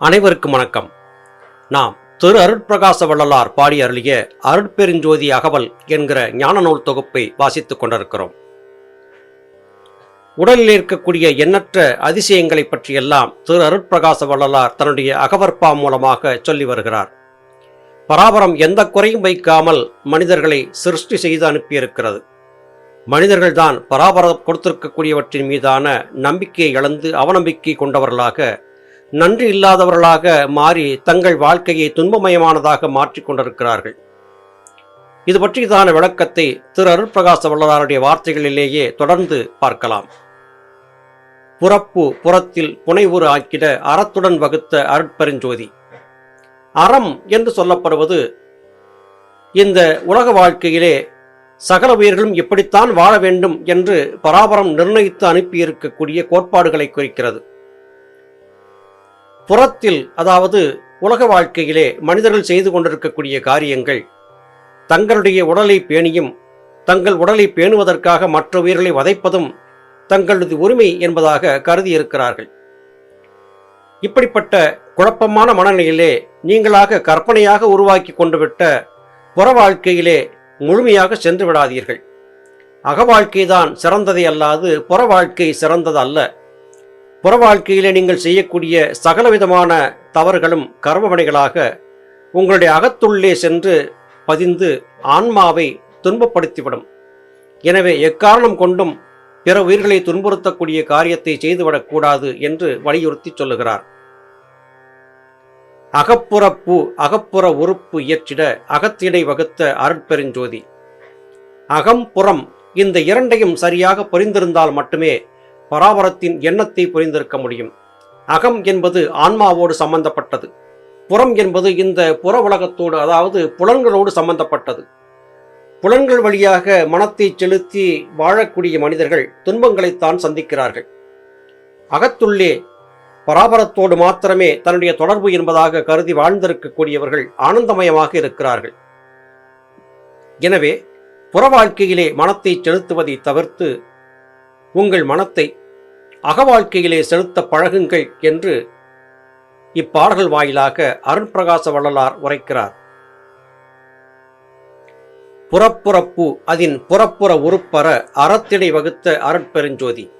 அனைவருக்கும் வணக்கம். நாம் திரு அருட்பிரகாச வள்ளலார் பாடி அருளிய அருட்பெருஞ்சோதி அகவல் என்கிற ஞான நூல் தொகுப்பை வாசித்துக் கொண்டிருக்கிறோம். உடலில் இருக்கக்கூடிய எண்ணற்ற அதிசயங்களை பற்றியெல்லாம் திரு அருட்பிரகாச வள்ளலார் தன்னுடைய அகவற்பா மூலமாக சொல்லி வருகிறார். பராபரம் எந்த குறையும் வைக்காமல் மனிதர்களை சிருஷ்டி செய்து அனுப்பியிருக்கிறது. மனிதர்கள்தான் பராபரம் கொடுத்திருக்கக்கூடியவற்றின் மீதான நம்பிக்கையை இழந்து அவநம்பிக்கை கொண்டவர்களாக நன்றி இல்லாதவர்களாக மாறி தங்கள் வாழ்க்கையை துன்பமயமானதாக மாற்றிக் கொண்டிருக்கிறார்கள். இது பற்றியதான விளக்கத்தை திரு அருட்பிரகாச வல்லதாருடைய வார்த்தைகளிலேயே தொடர்ந்து பார்க்கலாம். புறப்பு புறத்தில் புனைவுறு ஆக்கிட அறத்துடன் வகுத்த அருட்பெருஞ்சோதி. அறம் என்று சொல்லப்படுவது இந்த உலக வாழ்க்கையிலே சகல உயிர்களும் இப்படித்தான் வாழ வேண்டும் என்று பராபரம் நிர்ணயித்து அனுப்பியிருக்கக்கூடிய கோட்பாடுகளை குறிக்கிறது. புறத்தில் அதாவது உலக வாழ்க்கையிலே மனிதர்கள் செய்து கொண்டிருக்கக்கூடிய காரியங்கள் தங்களுடைய உடலை பேணியும் தங்கள் உடலை பேணுவதற்காக மற்ற உயிர்களை வதைப்பதும் தங்களது உரிமை என்பதாக கருதி இருக்கிறார்கள் இப்படிப்பட்ட குழப்பமான மனநிலையிலே நீங்களாக கற்பனையாக உருவாக்கி கொண்டுவிட்ட புற வாழ்க்கையிலே முழுமையாக சென்று விடாதீர்கள். அகவாழ்க்கைதான் சிறந்ததை அல்லாது புற வாழ்க்கை சிறந்தது அல்ல புற வாழ்க்கையிலே நீங்கள் செய்யக்கூடிய சகலவிதமான தவறுகளும் கர்மவினைகளாக உங்களுடைய அகத்துள்ளே சென்று பதிந்து ஆன்மாவை துன்பப்படுத்திவிடும். எனவே எக்காரணம் கொண்டும் பிற உயிர்களை துன்புறுத்தக்கூடிய காரியத்தை செய்துவிடக்கூடாது என்று வலியுறுத்தி சொல்லுகிறார். அகப்புறப்பு அகப்புற உறுப்பு இயற்றிட அகத்திடை வகுத்த அருட்பெருஞ்சோதி. அகம் புறம் இந்த இரண்டையும் சரியாக புரிந்திருந்தால் மட்டுமே பராபரத்தின் எண்ணத்தை புரிந்திருக்க முடியும். அகம் என்பது ஆன்மாவோடு சம்பந்தப்பட்டது. புறம் என்பது இந்த புற உலகத்தோடு அதாவது புலன்களோடு சம்பந்தப்பட்டது. புலன்கள் வழியாக மனத்தை செலுத்தி வாழக்கூடிய மனிதர்கள் துன்பங்களைத்தான் சந்திக்கிறார்கள். அகத்துள்ளே பராபரத்தோடு மாத்திரமே தன்னுடைய தொடர்பு என்பதாக கருதி வாழ்ந்திருக்கக்கூடியவர்கள் ஆனந்தமயமாக இருக்கிறார்கள். எனவே புற வாழ்க்கையிலே மனத்தை செலுத்துவதை தவிர்த்து உங்கள் மனத்தை அகவாழ்க்கையிலே செலுத்த பழகுங்கள் என்று இப்பாடல்கள் வாயிலாக அருண்பிரகாச வள்ளலார் உரைக்கிறார். புறப்புறப்பு அதன் புறப்புற உருப்பற அறத்திடை வகுத்த அருட்பெருஞ்சோதி.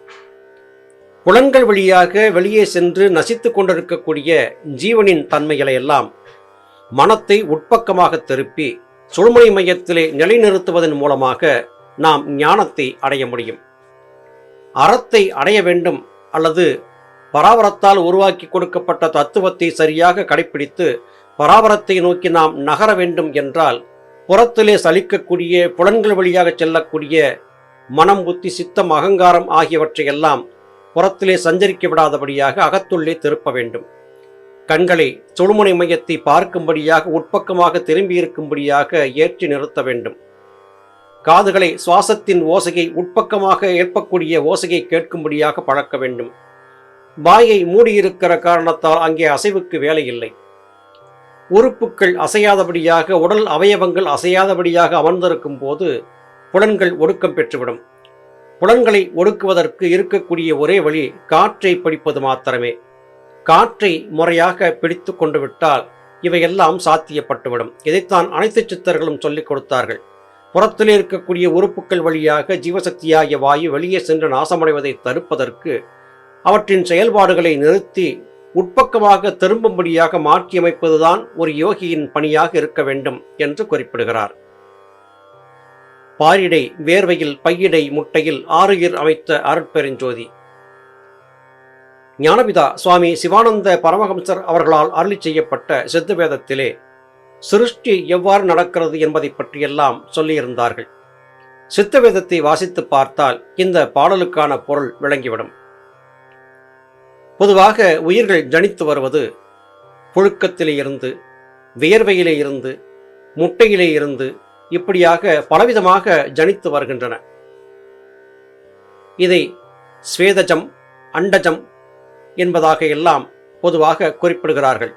புலன்கள் வழியாக வெளியே சென்று நசித்து கொண்டிருக்கக்கூடிய ஜீவனின் தன்மைகளை எல்லாம் மனத்தை உட்பக்கமாக திருப்பி சுழுமணி மையத்திலே நிலைநிறுத்துவதன் மூலமாக நாம் ஞானத்தை அடைய முடியும். அறத்தை அடைய வேண்டும் அல்லது பராபரத்தால் உருவாக்கி கொடுக்கப்பட்ட தத்துவத்தை சரியாக கடைப்பிடித்து பராபரத்தை நோக்கி நாம் நகர வேண்டும் என்றால் புறத்திலே சலிக்கக்கூடிய புலன்கள் வழியாக செல்லக்கூடிய மனம் புத்தி சித்தம் அகங்காரம் ஆகியவற்றையெல்லாம் புறத்திலே சஞ்சரிக்க விடாதபடியாக அகத்துள்ளே திருப்ப வேண்டும். கண்களை சுழுமுனை மையத்தை பார்க்கும்படியாக உட்பக்கமாக திரும்பியிருக்கும்படியாக ஏற்றி நிறுத்த வேண்டும். காதுகளை சுவாசத்தின் ஓசையை உட்பக்கமாக ஏற்பக்கூடிய ஓசையை கேட்கும்படியாக பழக்க வேண்டும். வாயை மூடியிருக்கிற காரணத்தால் அங்கே அசைவுக்கு வேலை இல்லை. உறுப்புகள் அசையாதபடியாக உடல் அவயவங்கள் அசையாதபடியாக அமர்ந்திருக்கும் போது புலன்கள் ஒடுக்கம் பெற்றுவிடும். புலன்களை ஒடுக்குவதற்கு இருக்கக்கூடிய ஒரே வழி காற்றை பிடிப்பது மாத்திரமே. காற்றை முறையாக பிடித்து கொண்டு விட்டால் இவையெல்லாம் சாத்தியப்பட்டுவிடும். இதைத்தான் அனைத்து சித்தர்களும் சொல்லிக் கொடுத்தார்கள். புறத்தில் இருக்கக்கூடிய உறுப்புகள் வழியாக ஜீவசக்தியாகிய வாயு வெளியே சென்று நாசமடைவதை தடுப்பதற்கு அவற்றின் செயல்பாடுகளை நிறுத்தி உட்பக்கமாக திரும்பும்படியாக மாற்றியமைப்பதுதான் ஒரு யோகியின் பணியாக இருக்க வேண்டும் என்று குறிப்பிடுகிறார். பாரிடை வேர்வையில் பையிடை முட்டையில் ஆறுயிர் அமைத்த அருட்பெருஞ்சோதி. ஞானபிதா சுவாமி சிவானந்த பரமஹம்சர் அவர்களால் அருளி செய்யப்பட்ட சித்த வேதத்திலே சிருஷ்டி எவ்வாறு நடக்கிறது என்பதை பற்றியெல்லாம் சொல்லியிருந்தார்கள். சித்தவேதத்தை வாசித்து பார்த்தால் இந்த பாடலுக்கான பொருள் விளங்கிவிடும். பொதுவாக உயிர்கள் ஜனித்து வருவது புழுக்கத்திலே இருந்து வியர்வையிலே இருந்து முட்டையிலே இருந்து இப்படியாக பலவிதமாக ஜனித்து வருகின்றன. இதை ஸ்வேதஜம் அண்டஜம் என்பதாக எல்லாம் பொதுவாக குறிப்பிடுகிறார்கள்.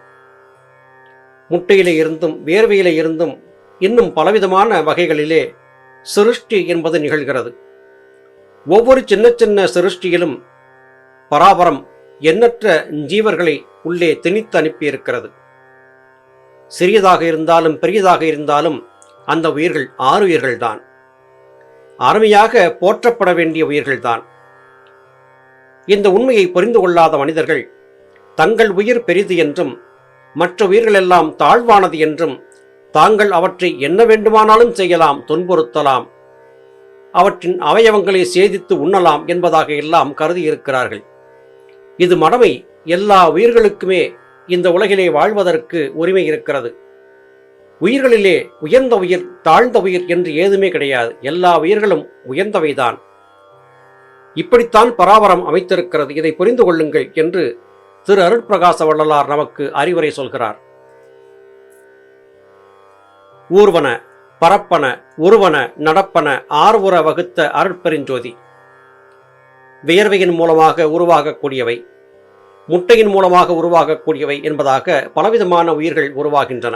முட்டையிலே இருந்தும் வேர்வையிலே இருந்தும் இன்னும் பலவிதமான வகைகளிலே சிருஷ்டி என்பது நிகழ்கிறது. ஒவ்வொரு சின்ன சின்ன சிருஷ்டியிலும் பராபரம் எண்ணற்ற ஜீவர்களை உள்ளே திணித்து அனுப்பியிருக்கிறது. சிறியதாக இருந்தாலும் பெரியதாக இருந்தாலும் அந்த உயிர்கள் ஆறு உயிர்கள்தான். அருமையாக போற்றப்பட வேண்டிய உயிர்கள்தான். இந்த உண்மையை புரிந்து கொள்ளாத மனிதர்கள் தங்கள் உயிர் பெரிது என்றும் மற்ற உயிர்களெல்லாம் தாழ்வானது என்றும் தாங்கள் அவற்றை என்ன வேண்டுமானாலும் செய்யலாம் துன்புறுத்தலாம். அவற்றின் அவயவங்களை சேதித்து உண்ணலாம் என்பதாக எல்லாம் கருதி இருக்கிறார்கள் இது மடமை எல்லா உயிர்களுக்குமே இந்த உலகிலே வாழ்வதற்கு உரிமை இருக்கிறது. உயிர்களிலே உயர்ந்த உயிர் தாழ்ந்த உயிர் என்று ஏதுமே கிடையாது. எல்லா உயிர்களும் உயர்ந்தவைதான். இப்படித்தான் பராபரம் அமைத்திருக்கிறது. இதை புரிந்து கொள்ளுங்கள் என்று திரு அருட்பிரகாச வள்ளலார் நமக்கு அறிவுரை சொல்கிறார். ஊர்வன பரப்பன உருவன நடப்பன ஆர்வுற வகுத்த அருட்பெருஞ்சோதி வியர்வையின் மூலமாக உருவாகக்கூடியவை முட்டையின் மூலமாக உருவாகக்கூடியவை என்பதாக பலவிதமான உயிர்கள் உருவாகின்றன.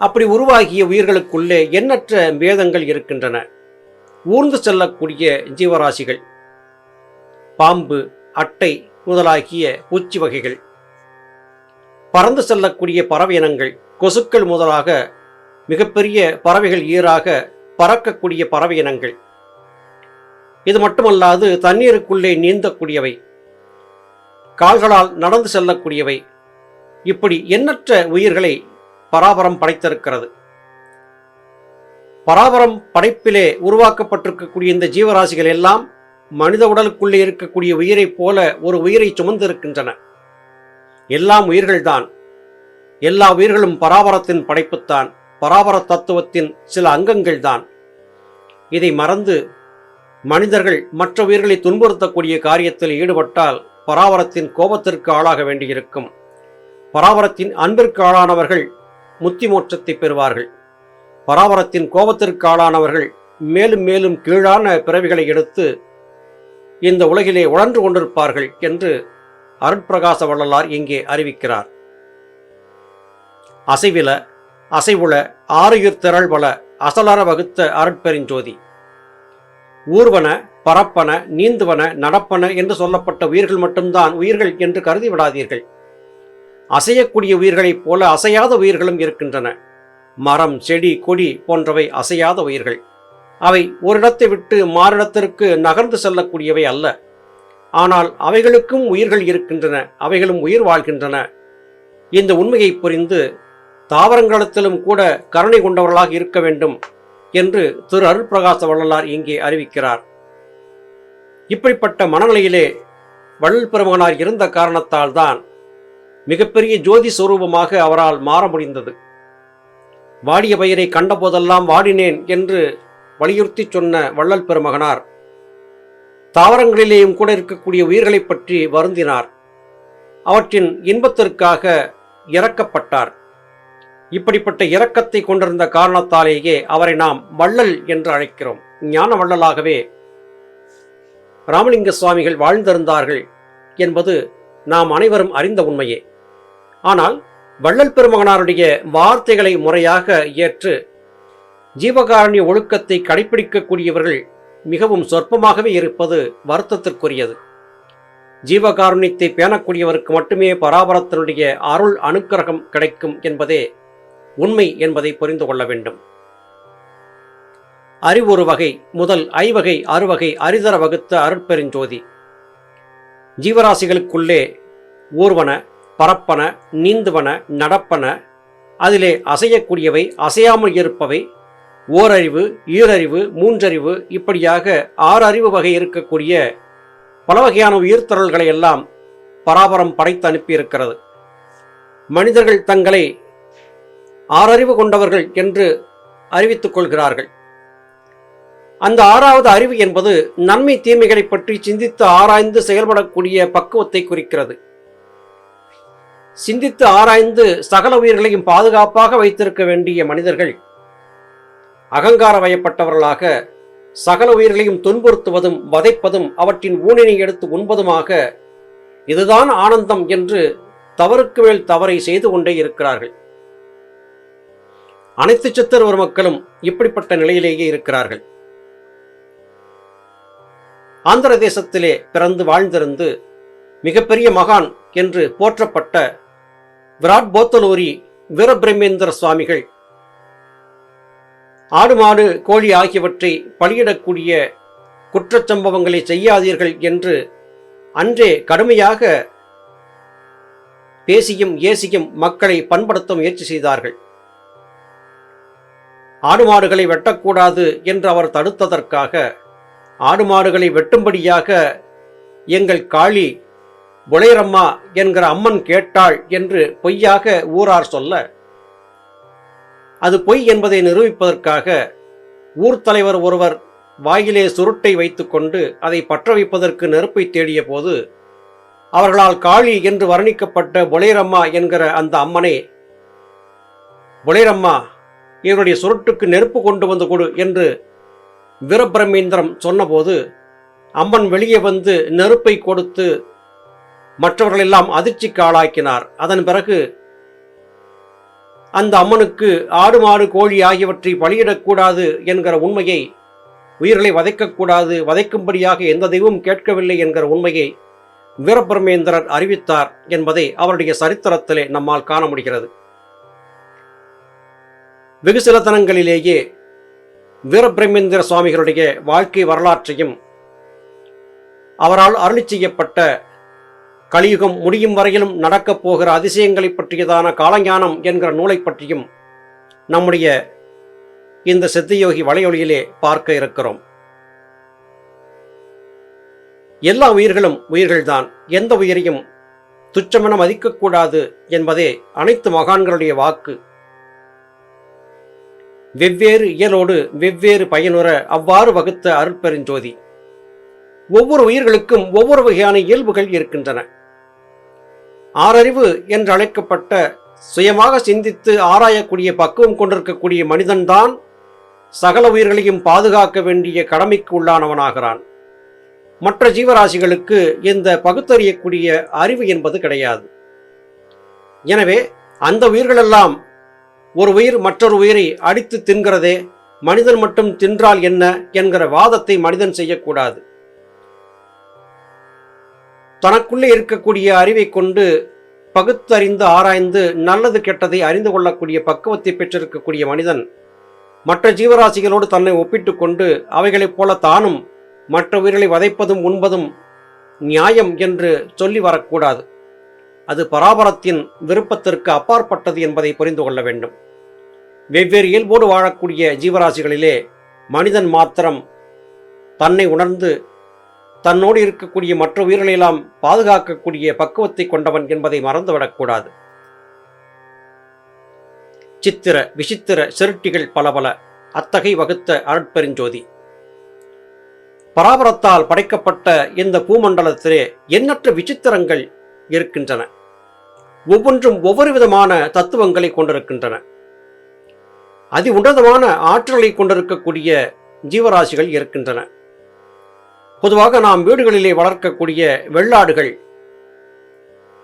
அப்படி உருவாகிய உயிர்களுக்குள்ளே எண்ணற்ற வேதங்கள் இருக்கின்றன. ஊர்ந்து செல்லக்கூடிய ஜீவராசிகள் பாம்பு அட்டை முதலாகிய பூச்சி வகைகள். பறந்து செல்லக்கூடிய பறவை இனங்கள் கொசுக்கள் முதலாக மிகப்பெரிய பறவைகள் ஈராக பறக்கக்கூடிய பறவை இனங்கள் இது மட்டுமல்லாது தண்ணீருக்குள்ளே நீந்தக்கூடியவை கால்களால் நடந்து செல்லக்கூடியவை. இப்படி எண்ணற்ற உயிர்களை பராபரம் படைத்திருக்கிறது. பராபரம் படைப்பிலே உருவாக்கப்பட்டிருக்கக்கூடிய இந்த ஜீவராசிகள் எல்லாம் மனித உடலுக்குள்ளே இருக்கக்கூடிய உயிரைப் போல ஒரு உயிரை சுமந்திருக்கின்றன. எல்லாம் உயிர்கள்தான். எல்லா உயிர்களும் பராபரத்தின் படைப்புத்தான். பராபர தத்துவத்தின் சில அங்கங்கள்தான். இதை மறந்து மனிதர்கள் மற்ற உயிர்களை துன்புறுத்தக்கூடிய காரியத்தில் ஈடுபட்டால் பராபரத்தின் கோபத்திற்கு ஆளாக வேண்டியிருக்கும். பராபரத்தின் அன்பிற்கு ஆளானவர்கள் முத்தி மோட்சத்தை பெறுவார்கள். பராபரத்தின் கோபத்திற்கு ஆளானவர்கள் மேலும் மேலும் கீழான பிறவிகளை எடுத்து இந்த உலகிலே உழன்று கொண்டிருப்பார்கள் என்று அருட்பிரகாச வள்ளலார் இங்கே அறிவிக்கிறார். அசைவில அசைவுல ஆறுயிர் திரள்பல அசலற வகுத்த அருட்பெருஞ்சோதி ஊர்வன பரப்பன நீந்துவன நடப்பன என்று சொல்லப்பட்ட உயிர்கள் மட்டும்தான் உயிர்கள் என்று கருதி விடாதீர்கள். அசையக்கூடிய உயிர்களைப் போல அசையாத உயிர்களும் இருக்கின்றன. மரம் செடி கொடி போன்றவை அசையாத உயிர்கள். அவை ஒரு இடத்தை விட்டு மாறிடத்திற்கு நகர்ந்து செல்லக்கூடியவை அல்ல. ஆனால் அவைகளுக்கும் உயிர்கள் இருக்கின்றன அவைகளும் உயிர் வாழ்கின்றன. இந்த உண்மையை புரிந்து தாவரங்களத்திலும் கூட கருணை கொண்டவர்களாக இருக்க வேண்டும் என்று திரு அருள்பிரகாச வள்ளலார் இங்கே அறிவிக்கிறார். இப்படிப்பட்ட மனநிலையிலே வள்ளல் பெருமகனார் இருந்த காரணத்தால் தான் மிகப்பெரிய ஜோதி சுரூபமாக அவரால் மாற முடிந்தது. வாடிய பயிரை கண்டபோதெல்லாம் வாடினேன் என்று வலியுறுத்தி சொன்ன வள்ளல் பெருமகனார் தாவரங்களிலேயும் கூட இருக்கக்கூடிய உயிர்களைப் பற்றி வருந்தினார். அவற்றின் இன்பத்திற்காக இறக்கப்பட்டார் இப்படிப்பட்ட இரக்கத்தை கொண்டிருந்த காரணத்தாலேயே அவரை நாம் வள்ளல் என்று அழைக்கிறோம். ஞான வள்ளலாகவே ராமலிங்க சுவாமிகள் வாழ்ந்திருந்தார்கள் என்பது நாம் அனைவரும் அறிந்த உண்மையே. ஆனால் வள்ளல் பெருமகனாருடைய வார்த்தைகளை முறையாக ஏற்று ஜீவகாரண்ய ஒழுக்கத்தை கடைபிடிக்கக்கூடியவர்கள் மிகவும் சொற்பமாகவே இருப்பது வருத்தத்திற்குரியது. ஜீவகாருண்யத்தை பேணக்கூடியவருக்கு மட்டுமே பராபரத்தினுடைய அருள் அனுக்கிரகம் கிடைக்கும் என்பதே உண்மை என்பதை புரிந்து கொள்ள வேண்டும். அறிவொரு வகை முதல் ஐவகை அறுவகை அரிதர வகுத்த அருட்பெருஞ்சோதி. ஜீவராசிகளுக்குள்ளே ஊர்வன பரப்பன நீந்துவன நடப்பன அதிலே அசையக்கூடியவை அசையாமல் இருப்பவை ஓரறிவு ஈரறிவு மூன்றறிவு இப்படியாக ஆறு அறிவு வகை இருக்கக்கூடிய பல வகையான உயிர்த்தரல்களை எல்லாம் பராபரம் படைத்து அனுப்பியிருக்கிறது. மனிதர்கள் தங்களை ஆறறிவு கொண்டவர்கள் என்று அறிவித்துக் கொள்கிறார்கள். அந்த ஆறாவது அறிவு என்பது நன்மை தீமைகளை பற்றி சிந்தித்து ஆராய்ந்து செயல்படக்கூடிய பக்குவத்தை குறிக்கிறது. சிந்தித்து ஆராய்ந்து சகல உயிர்களையும் பாதுகாப்பாக வைத்திருக்க வேண்டிய மனிதர்கள் அகங்கார வயப்பட்டவர்களாக சகல உயிர்களையும் துன்புறுத்துவதும் வதைப்பதும் அவற்றின் ஊனினை எடுத்து உண்பதுமாக இதுதான் ஆனந்தம் என்று தவறுக்கு மேல் தவறை செய்து கொண்டே இருக்கிறார்கள். அனைத்து சித்தர்வர் மக்களும் இப்படிப்பட்ட நிலையிலேயே இருக்கிறார்கள். ஆந்திர தேசத்திலே பிறந்து வாழ்ந்திருந்து மிகப்பெரிய மகான் என்று போற்றப்பட்ட விராட் போத்தலூரி வீரபிரமேந்திர சுவாமிகள் ஆடு மாடு கோழி ஆகியவற்றை பலியிடக்கூடிய குற்றச்சம்பவங்களை செய்யாதீர்கள் என்று அன்றே கடுமையாக பேசியும் ஏசியும் மக்களை பண்படுத்த முயற்சி செய்தார்கள். ஆடு மாடுகளை வெட்டக்கூடாது என்று அவர் தடுத்ததற்காக ஆடு மாடுகளை வெட்டும்படியாக எங்கள் காளி புலையரம்மா என்கிற அம்மன் கேட்டாள் என்று பொய்யாக ஊரார் சொல்ல அது பொய் என்பதை நிரூபிப்பதற்காக ஊர் தலைவர் ஒருவர் வாயிலே சுருட்டை வைத்துக்கொண்டு அதை பற்ற வைப்பதற்கு நெருப்பை தேடிய போது அவர்களால் காளி என்று வர்ணிக்கப்பட்ட புலையரம்மா என்கிற அந்த அம்மனை புலையரம்மா இவருடைய சுருட்டுக்கு நெருப்பு கொண்டு வந்து கொடு என்று வீரபிரமேந்திரம் சொன்னபோது அம்மன் வெளியே வந்து நெருப்பை கொடுத்து மற்றவர்களெல்லாம் அதிர்ச்சிக்கு ஆளாக்கினார். அதன் பிறகு அந்த அம்மனுக்கு ஆடு மாடு கோழி ஆகியவற்றை பலியிடக்கூடாது என்கிற உண்மையை உயிர்களை வதைக்கக்கூடாது வதைக்கும்படியாக எந்த தெய்வம் கேட்கவில்லை என்கிற உண்மையை வீரபிரமேந்திரர் அறிவித்தார் என்பதை அவருடைய சரித்திரத்திலே நம்மால் காண முடிகிறது. வெகு சில தனங்களிலேயே வீரபிரமேந்திர சுவாமிகளுடைய வாழ்க்கை வரலாற்றையும் அவரால் அருளி செய்யப்பட்ட கலியுகம் முடியும் வரையிலும் நடக்கப் போகிற அதிசயங்களை பற்றியதான காலஞானம் என்கிற நூலை பற்றியும் நம்முடைய இந்த சித்தியோகி வலையொலியிலே பார்க்க இருக்கிறோம். எல்லா உயிர்களும் உயிர்கள்தான். எந்த உயிரையும் துச்சமென மதிக்கக்கூடாது என்பதே அனைத்து மகான்களுடைய வாக்கு. வெவ்வேறு இயலோடு வெவ்வேறு பயனுற அவ்வாறு வகுத்த அருட்பெருஞ்சோதி. ஒவ்வொரு உயிர்களுக்கும் ஒவ்வொரு வகையான இயல்புகள் இருக்கின்றன. ஆறறிவு என்று அழைக்கப்பட்ட சுயமாக சிந்தித்து ஆராயக்கூடிய பக்குவம் கொண்டிருக்கக்கூடிய மனிதன்தான் சகல உயிர்களையும் பாதுகாக்க வேண்டிய கடமைக்கு உள்ளானவனாகிறான். மற்ற ஜீவராசிகளுக்கு இந்த பகுத்தறியக்கூடிய அறிவு என்பது கிடையாது. எனவே அந்த உயிர்களெல்லாம் ஒரு உயிர் மற்றொரு உயிரை அடித்து தின்கிறதே மனிதன் மட்டும் தின்றால் என்ன என்கிற வாதத்தை மனிதன் செய்யக்கூடாது. தனக்குள்ளே இருக்கக்கூடிய அறிவை கொண்டு பகுத்தறிந்து ஆராய்ந்து நல்லது கெட்டதை அறிந்து கொள்ளக்கூடிய பக்குவத்தை பெற்றிருக்கக்கூடிய மனிதன் மற்ற ஜீவராசிகளோடு தன்னை ஒப்பிட்டுக் கொண்டு அவைகளைப் போல தானும் மற்ற உயிர்களை வதைப்பதும் உண்பதும் நியாயம் என்று சொல்லி வரக்கூடாது. அது பராபரத்தின் விருப்பத்திற்கு அப்பாற்பட்டது என்பதை புரிந்து கொள்ள வேண்டும். வெவ்வேறு இயல்போடு வாழக்கூடிய ஜீவராசிகளிலே மனிதன் மாத்திரம் தன்னை உணர்ந்து தன்னோடு இருக்கக்கூடிய மற்ற உயிர்களையெல்லாம் பாதுகாக்கக்கூடிய பக்குவத்தை கொண்டவன் என்பதை மறந்துவிடக்கூடாது. சித்திர விசித்திர செருட்டிகள் பல பல அத்தகை வகுத்த அருட்பெருஞ்சோதி. பராபரத்தால் படைக்கப்பட்ட இந்த பூமண்டலத்திலே எண்ணற்ற விசித்திரங்கள் இருக்கின்றன. ஒவ்வொன்றும் ஒவ்வொரு விதமான தத்துவங்களை கொண்டிருக்கின்றன. அதி உன்னதமான ஆற்றலை கொண்டிருக்கக்கூடிய ஜீவராசிகள் இருக்கின்றன. பொதுவாக நாம் வீடுகளிலே வளர்க்கக்கூடிய வெள்ளாடுகள்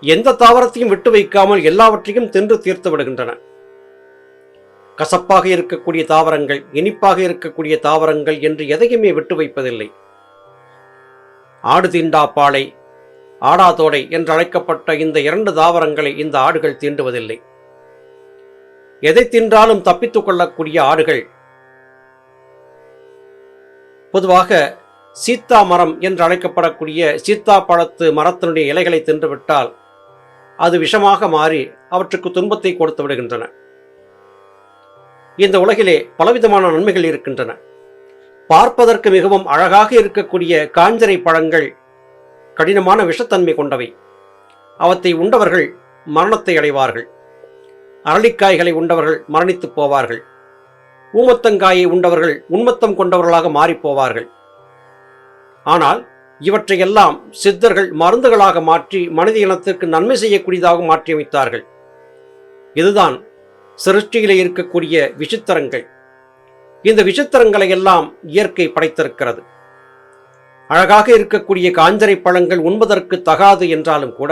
எந்த தாவரத்தையும் விட்டு வைக்காமல் எல்லாவற்றையும் தின்று தீர்த்து விடுகின்றன. கசப்பாக இருக்கக்கூடிய தாவரங்கள் இனிப்பாக இருக்கக்கூடிய தாவரங்கள் என்று எதையுமே விட்டு வைப்பதில்லை. ஆடு தீண்டா பாலை ஆடாதோடை என்று அழைக்கப்பட்ட இந்த இரண்டு தாவரங்களை இந்த ஆடுகள் தீண்டுவதில்லை. எதை தின்றாலும் தப்பித்துக் கொள்ளக்கூடிய ஆடுகள் பொதுவாக சீத்தா மரம் என்று அழைக்கப்படக்கூடிய சீத்தா பழத்து மரத்தினுடைய இலைகளை தின்றுவிட்டால் அது விஷமாக மாறி அவற்றுக்கு துன்பத்தை கொடுத்து விடுகின்றன. இந்த உலகிலே பலவிதமான நன்மைகள் இருக்கின்றன. பார்ப்பதற்கு மிகவும் அழகாக இருக்கக்கூடிய காஞ்சரை பழங்கள் கடினமான விஷத்தன்மை கொண்டவை. அவற்றை உண்டவர்கள் மரணத்தை அடைவார்கள். அரளிக்காய்களை உண்டவர்கள் மரணித்துப் போவார்கள். ஊமத்தங்காயை உண்டவர்கள் உண்மத்தம் கொண்டவர்களாக மாறிப் போவார்கள். ஆனால் இவற்றையெல்லாம் சித்தர்கள் மருந்துகளாக மாற்றி மனித இனத்திற்கு நன்மை செய்யக்கூடியதாக மாற்றியமைத்தார்கள் இதுதான் சிருஷ்டியிலே இருக்கக்கூடிய விசித்திரங்கள். இந்த விசித்திரங்களை எல்லாம் இயற்கை படைத்திருக்கிறது. அழகாக இருக்கக்கூடிய காஞ்சரை பழங்கள் உண்பதற்கு தகாது என்றாலும் கூட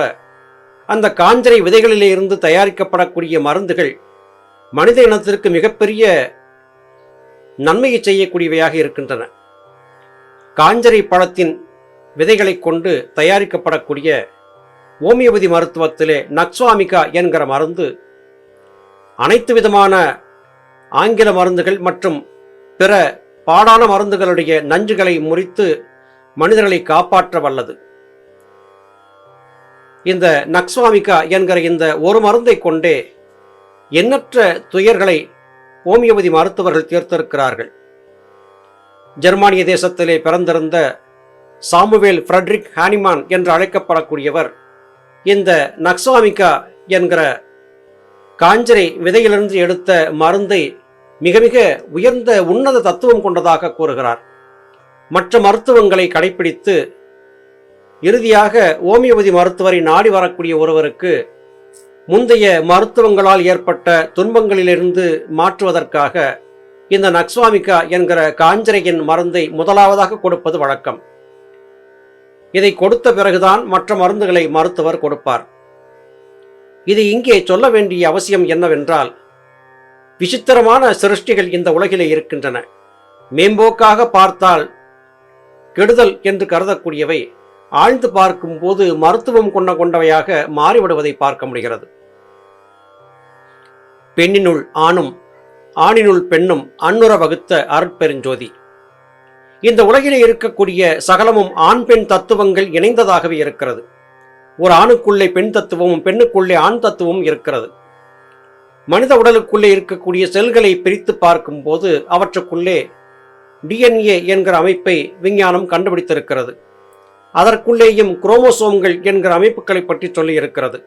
அந்த காஞ்சரை விதைகளிலே இருந்து தயாரிக்கப்படக்கூடிய மருந்துகள் மனித இனத்திற்கு மிகப்பெரிய நன்மையை செய்யக்கூடியவையாக இருக்கின்றன. காஞ்சரை பழத்தின் விதைகளை கொண்டு தயாரிக்கப்படக்கூடிய ஓமியோபதி மருத்துவத்திலே நக்ஸ்வாமிகா என்கிற மருந்து அனைத்து விதமான ஆங்கில மருந்துகள் மற்றும் பிற பாடான மருந்துகளுடைய நஞ்சுகளை முறித்து மனிதர்களை காப்பாற்ற வல்லது. இந்த நக்ஸ்வாமிகா என்கிற இந்த ஒரு மருந்தை கொண்டே எண்ணற்ற துயர்களை ஓமியோபதி மருத்துவர்கள் தீர்த்திருக்கிறார்கள். ஜெர்மானிய தேசத்திலே பிறந்திருந்த சாமுவேல் ஃப்ரெட்ரிக் ஹானிமான் என்று அழைக்கப்படக்கூடியவர். இந்த நக்ஸாமிகா என்கிற காஞ்சரை விதையிலிருந்து எடுத்த மருந்தை மிக மிக உயர்ந்த உன்னத தத்துவம் கொண்டதாக கூறுகிறார். மற்ற மருத்துவங்களை கடைபிடித்து இறுதியாக ஓமியோபதி மருத்துவரை நாடி வரக்கூடிய ஒருவருக்கு முந்தைய மருத்துவங்களால் ஏற்பட்ட துன்பங்களிலிருந்து மாற்றுவதற்காக இந்த நக்ஸ்வாமிகா என்கிற காஞ்சரையின் மருந்தை முதலாவதாக கொடுப்பது வழக்கம். இதை கொடுத்த பிறகுதான் மற்ற மருந்துகளை மருத்துவர் கொடுப்பார். இது இங்கே சொல்ல வேண்டிய அவசியம் என்னவென்றால் விசித்திரமான சிருஷ்டிகள் இந்த உலகிலே இருக்கின்றன. மேம்போக்காக பார்த்தால் கெடுதல் என்று கருதக்கூடியவை ஆழ்ந்து பார்க்கும்போது மருத்துவம் கொண்ட கொண்டவையாக மாறிவிடுவதை பார்க்க முடிகிறது. பெண்ணினுள் ஆணும் ஆணினுள் பெண்ணும் அன்னுற வகுத்த அருட்பெருஞ்சோதி. இந்த உலகிலே இருக்கக்கூடிய சகலமும் ஆண் பெண் தத்துவங்கள் இணைந்ததாகவே இருக்கிறது. ஒரு ஆணுக்குள்ளே பெண் தத்துவமும் பெண்ணுக்குள்ளே ஆண் தத்துவமும் இருக்கிறது. மனித உடலுக்குள்ளே இருக்கக்கூடிய செல்களை பிரித்து பார்க்கும்போது அவற்றுக்குள்ளே டிஎன்ஏ என்கிற அமைப்பை விஞ்ஞானம் கண்டுபிடித்திருக்கிறது. அதற்குள்ளேயும் குரோமோசோம்கள் என்கிற அமைப்புகளை பற்றி சொல்லியிருக்கிறது.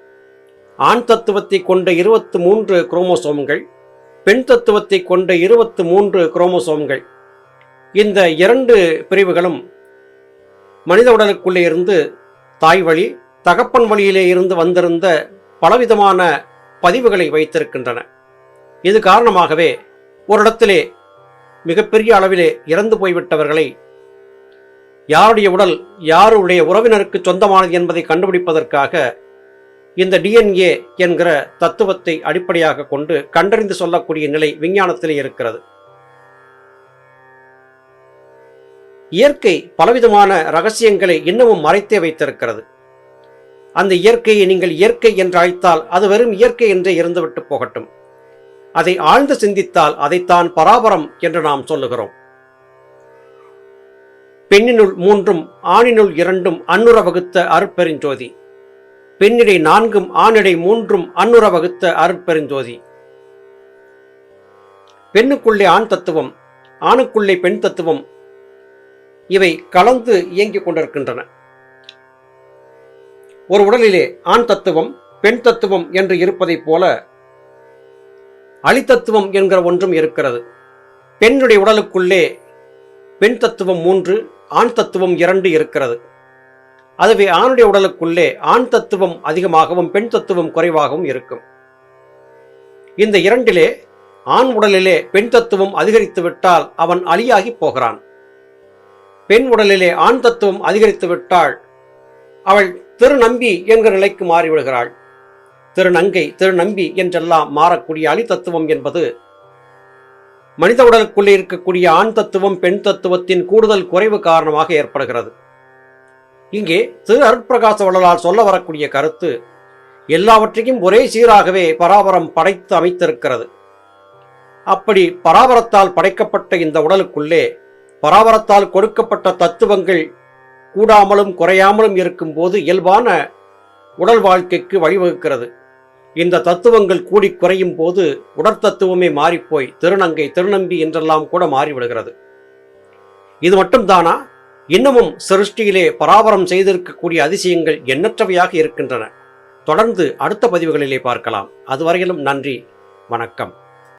ஆண் தத்துவத்தை கொண்ட இருபத்து மூன்று குரோமோசோம்கள் பெண் தத்துவத்தை கொண்ட இருபத்து மூன்று குரோமோசோம்கள். இந்த இரண்டு பிரிவுகளும் மனித உடலுக்குள்ளே இருந்து தாய் வழி தகப்பன் வழியிலே இருந்து வந்திருந்த பலவிதமான பதிவுகளை வைத்திருக்கின்றன. இது காரணமாகவே ஒரு இடத்திலே மிகப்பெரிய அளவிலே இறந்து போய்விட்டவர்களை யாருடைய உடல் யாருடைய உறவினருக்கு சொந்தமானது என்பதை கண்டுபிடிப்பதற்காக இந்த டிஎன்ஏ என்கிற தத்துவத்தை அடிப்படையாக கொண்டு கண்டறிந்து சொல்லக்கூடிய நிலை விஞ்ஞானத்திலே இருக்கிறது. இயற்கை பலவிதமான ரகசியங்களை இன்னமும் மறைத்தே வைத்திருக்கிறது. அந்த இயற்கையை நீங்கள் இயற்கை என்று அழைத்தால் அது வெறும் இயற்கை என்றே இருந்துவிட்டு போகட்டும். அதை ஆழ்ந்து சிந்தித்தால் அதைத்தான் பராபரம் என்று நாம் சொல்லுகிறோம். பெண்ணினுள் மூன்றும் ஆணினுள் இரண்டும் அன்னுற வகுத்த அருட்பெருஞ்சோதி. பெண்ணிடை நான்கும் ஆணிடை மூன்றும் அன்னுற வகுத்த அருட்பெருஞ்சோதி. பெண்ணுக்குள்ளே ஆண் தத்துவம் ஆணுக்குள்ளே பெண் தத்துவம் இவை கலந்து இயங்கிக் கொண்டிருக்கின்றன. ஒரு உடலிலே ஆண் தத்துவம் பெண் தத்துவம் என்று இருப்பதைப் போல அழித்தத்துவம் என்கிற ஒன்றும் இருக்கிறது. பெண்ணுடைய உடலுக்குள்ளே பெண் தத்துவம் மூன்று ஆண் தத்துவம் இரண்டு இருக்கிறது. அதுவே ஆணுடைய உடலுக்குள்ளே ஆண் தத்துவம் அதிகமாகவும் பெண் தத்துவம் குறைவாகவும் இருக்கும். இந்த இரண்டிலே ஆண் உடலிலே பெண் தத்துவம் அதிகரித்து விட்டால் அவன் அலியாகி போகிறான். பெண் உடலிலே ஆண் தத்துவம் அதிகரித்து விட்டால் அவள் திருநம்பி என்கிற நிலைக்கு மாறிவிடுகிறாள். திருநங்கை திருநம்பி என்றெல்லாம் மாறக்கூடிய அலி தத்துவம் என்பது மனித உடலுக்குள்ளே இருக்கக்கூடிய ஆண் தத்துவம் பெண் தத்துவத்தின் கூடுதல் குறைவு காரணமாக ஏற்படுகிறது. இங்கே திரு அருட்பிரகாச வள்ளலால் சொல்ல வரக்கூடிய கருத்து எல்லாவற்றையும் ஒரே சீராகவே பராபரம் படைத்து அமைத்திருக்கிறது. அப்படி பராபரத்தால் படைக்கப்பட்ட இந்த உடலுக்குள்ளே பராபரத்தால் கொடுக்கப்பட்ட தத்துவங்கள் கூடாமலும் குறையாமலும் இருக்கும்போது இயல்பான உடல் வாழ்க்கைக்கு வழிவகுக்கிறது. இந்த தத்துவங்கள் கூடி குறையும் போது உடற்தத்துவமே மாறிப்போய் திருநங்கை திருநம்பி என்றெல்லாம் கூட மாறிவிடுகிறது. இது மட்டும்தானா? இன்னமும் சிருஷ்டியிலே பராபரம் செய்திருக்கக்கூடிய அதிசயங்கள் எண்ணற்றவையாக இருக்கின்றன. தொடர்ந்து அடுத்த பதிவுகளிலே பார்க்கலாம். அதுவரையிலும் நன்றி. வணக்கம்.